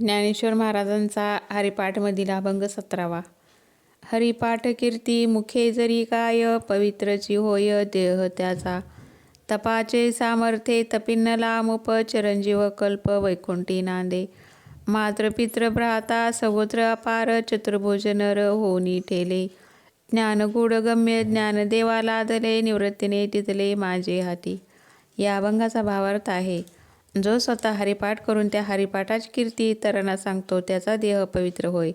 ज्ञानेश्वर महाराजांचा हरिपाठमधील अभंग सतरावा. हरिपाठ कीर्ती मुखे जरी काय पवित्रची होय देह त्याचा. तपाचे सामर्थ्ये तपिन्न लामुप चिरंजीव कल्प वैकुंठी नांदे. मात्र पित्र भ्राता सहोत्र अपार चतुर्भुज नर होनी ठेले. ज्ञानगूढगम्य गम्य ज्ञानदेवा निवृत्तीने तिथले माझे हाती. या अभंगाचा भावार्थ आहे. जो स्वतः हरिपाठ करून त्या हरिपाठाची कीर्ती इतरांना सांगतो त्याचा देह पवित्र होय.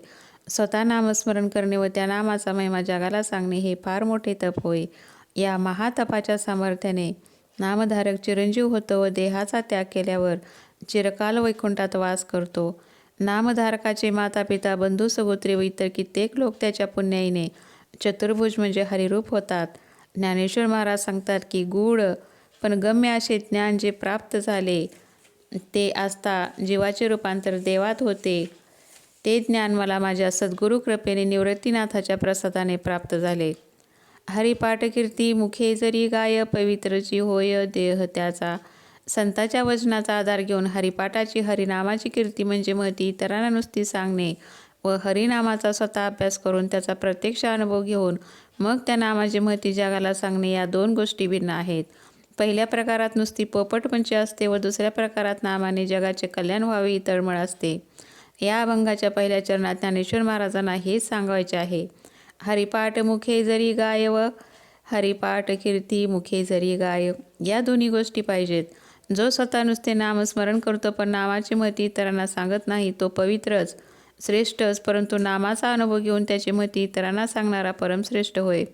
स्वतः नामस्मरण करणे व त्या नामाचा महिमा जगाला सांगणे हे फार मोठे तप होय. या महातपाच्या सामर्थ्याने नामधारक चिरंजीव होतो व देहाचा त्याग केल्यावर चिरकाल वैकुंठात वास करतो. नामधारकाचे माता पिता बंधू सगोत्री व इतर कित्येक लोक त्याच्या पुण्याईने चतुर्भुज म्हणजे हरिरूप होतात. ज्ञानेश्वर महाराज सांगतात की गूढ पण गम्य असे ज्ञान जे प्राप्त झाले ते असता जीवाचे रूपांतर देवात होते. ते ज्ञान मला माझ्या सद्गुरु कृपेने निवृत्तीनाथाच्या प्रसादाने प्राप्त झाले. हरिपाठ कीर्ती मुखे जरी गाय पवित्रची होय देह त्याचा. संताच्या वचनाचा आधार घेऊन हरिपाठाची हरिनामाची कीर्ती म्हणजे महती इतरांना नुसती सांगणे व हरिनामाचा स्वतः अभ्यास करून त्याचा प्रत्यक्ष अनुभव घेऊन मग त्या नामाची महती जगाला सांगणे या दोन गोष्टी भिन्न आहेत. पहिल्या प्रकारात नुसती पोपटपंची असते व दुसऱ्या प्रकारात नामाने जगाचे कल्याण व्हावे ही तळमळ असते. या अभंगाच्या पहिल्या चरणात ज्ञानेश्वर महाराजांना हेच सांगायचे आहे. हरिपाठ मुखे जरी गाय व हरिपाठ कीर्ती मुखे जरी गाय या दोन्ही गोष्टी पाहिजेत. जो स्वतः नुसते नामस्मरण करतो पण नामाची मती इतरांना सांगत नाही तो पवित्रच श्रेष्ठच परंतु नामाचा अनुभव घेऊन त्याची मती इतरांना सांगणारा परमश्रेष्ठ होय.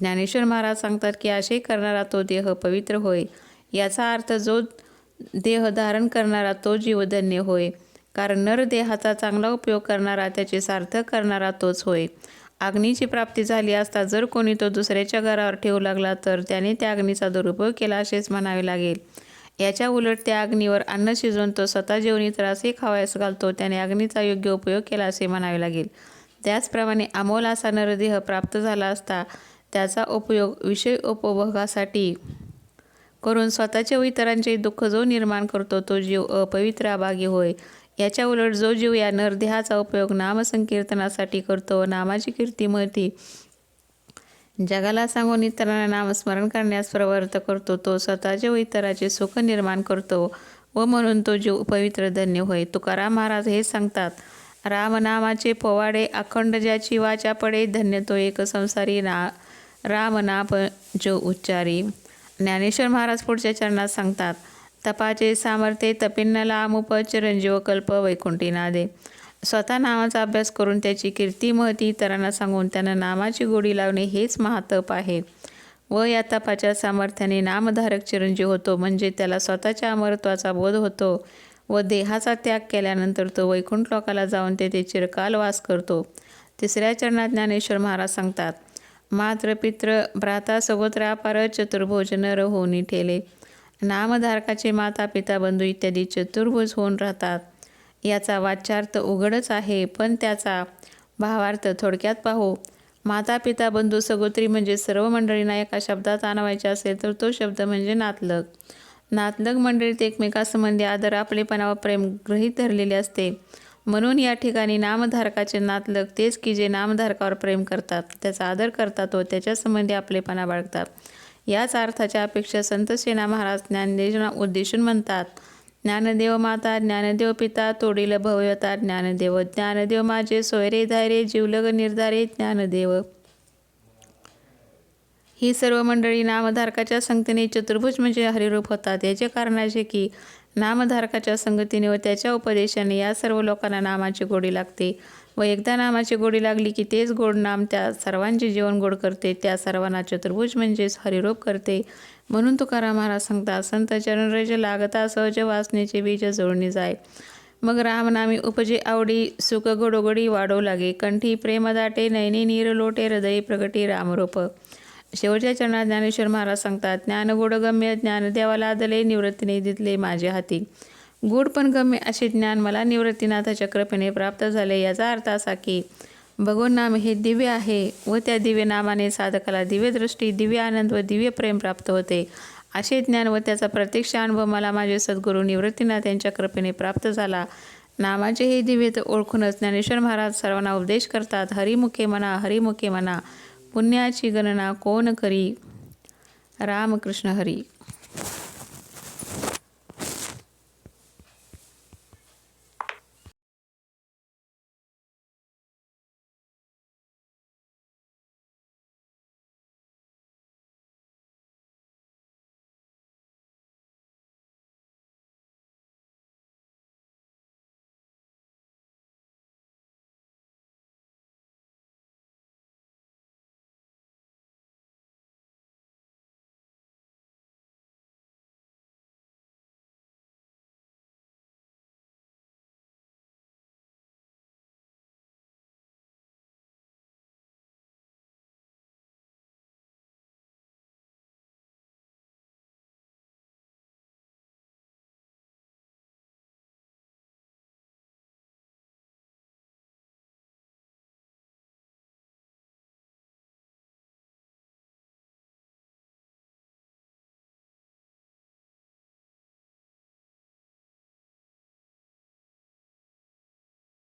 ज्ञानेश्वर महाराज सांगतात की आशय करणारा तो देह पवित्र होय. याचा अर्थ जो देह धारण करणारा तो जीवधन्य होय. कारण नर देहाचा चांगला उपयोग करणारा त्याचे सार्थक करणारा तोच होय. अग्नीची प्राप्ती झाली असता जर कोणी तो दुसऱ्याच्या घरावर ठेवू लागला तर त्याने त्या अग्नीचा दुरुपयोग केला असेच म्हणावे लागेल. याच्या उलट त्या अग्नीवर अन्न शिजवून तो स्वतः जेवणी तर असे खावायस घालतो त्याने अग्नीचा योग्य उपयोग केला असे म्हणावे लागेल. त्याचप्रमाणे अमोल असा नरदेह प्राप्त झाला असता त्याचा उपयोग विषय उपभोगासाठी करून स्वतःचे व इतरांचे दुःख जो निर्माण करतो तो जीव अपवित्र अभागी होय. याच्या उलट जो जीव या नरदेहाचा उपयोग नामसंकीर्तनासाठी करतो नामाची कीर्ती महती जगाला सांगून इतरांना नामस्मरण करण्यास प्रवर्त करतो तो स्वतःचे व इतराचे सुख निर्माण करतो व म्हणून तो जीव पवित्र धन्य होय. तुकाराम महाराज हे सांगतात रामनामाचे पोवाडे अखंड ज्याची वाचा पडे धन्य तो एक संसारी ना रामनाप जो उच्चारी। ज्ञानेश्वर महाराज पुढच्या चरणात सांगतात तपाचे सामर्थ्य तपिन्न लामुप चिरंजीव कल्प वैकुंठी नादे. स्वतः नामाचा अभ्यास करून त्याची कीर्ती महती इतरांना सांगून त्यांना नामाची गोडी लावणे हेच महातप आहे. व या तपाच्या सामर्थ्याने नामधारक चिरंजीव होतो म्हणजे त्याला स्वतःच्या अमरत्वाचा बोध होतो व देहाचा त्याग केल्यानंतर तो वैकुंठ लोकाला जाऊन तेथे चिरकाल वास करतो. तिसऱ्या चरणात ज्ञानेश्वर महाराज सांगतात मात्र पित्र भ्राता सगोत्र अपार चतुर्भुज नर होऊन ठेले. नामधारकाचे माता पिता बंधू इत्यादी चतुर्भुज होऊन राहतात. याचा वाचार्थ उघडच आहे पण त्याचा भावार्थ थोडक्यात पाहू. माता पिता बंधू सगोत्री म्हणजे सर्व मंडळींना एका शब्दात आणावायचे असेल तर तो शब्द म्हणजे नातलग. नातलग मंडळीत एकमेकासंबंधी आदर आपलेपणा व प्रेम गृहीत धरलेले असते. म्हणून या ठिकाणी नामधारकाचे नातलग तेच की जे नामधारकावर प्रेम करतात त्याचा आदर करतात व त्याच्यासंबंधी आपलेपणा बाळगतात. याच अर्थाच्या अपेक्षा संत सेना महाराज ज्ञानदेव उद्देशून म्हणतात ज्ञानदेव माता ज्ञानदेव पिता तोडील भव्यता ज्ञानदेव ज्ञानदेव माझे सोयरे धायरे जीवलग निर्धारे ज्ञानदेव. ही सर्व मंडळी नामधारकाच्या संगतीने चतुर्भुज म्हणजे हरिरूप होतात. याचे कारण असे की नामधारकाच्या संगतीने व त्याच्या उपदेशाने या सर्व लोकांना नामाची गोडी लागते व एकदा नामाची गोडी लागली की तेच गोड नाम त्या सर्वांचे जीवन गोड करते त्या सर्वांना चतुर्भुज म्हणजेच हरिरोप करते. म्हणून तुकाराम महाराज सांगता संत चरणरज लागता सहज वासनेचे बीज जोडणी जाय. मग रामनामी उपजे आवडी सुख गोडोगडी वाढवू लागे. कंठी प्रेमदाटे नैनी नीर लोटे हृदय प्रगटी रामरूप. शेवटच्या चरणात ज्ञानेश्वर महाराज सांगतात ज्ञान गम्य ज्ञान देवाला आदले निवृत्तीने दितले माझ्या हाती. गूढ पण गम्य असे ज्ञान मला निवृत्तीनाथ कृपेने प्राप्त झाले याचा अर्थ असा की भगवन नाम हे दिव्य आहे व त्या दिव्य नामाने साधकाला दिव्य दृष्टी दिव्य आनंद व दिव्य प्रेम प्राप्त होते. असे ज्ञान व त्याचा प्रत्यक्ष अनुभव मला माझे सद्गुरू निवृत्तीनाथ यांच्या कृपेने प्राप्त झाला. नामाचे हे दिव्य ओळखूनच ज्ञानेश्वर महाराज सर्वांना उपदेश करतात हरिमुखे म्हणा हरिमुखे म्हणा पुण्याची गणना कोण करी? रामकृष्ण हरी.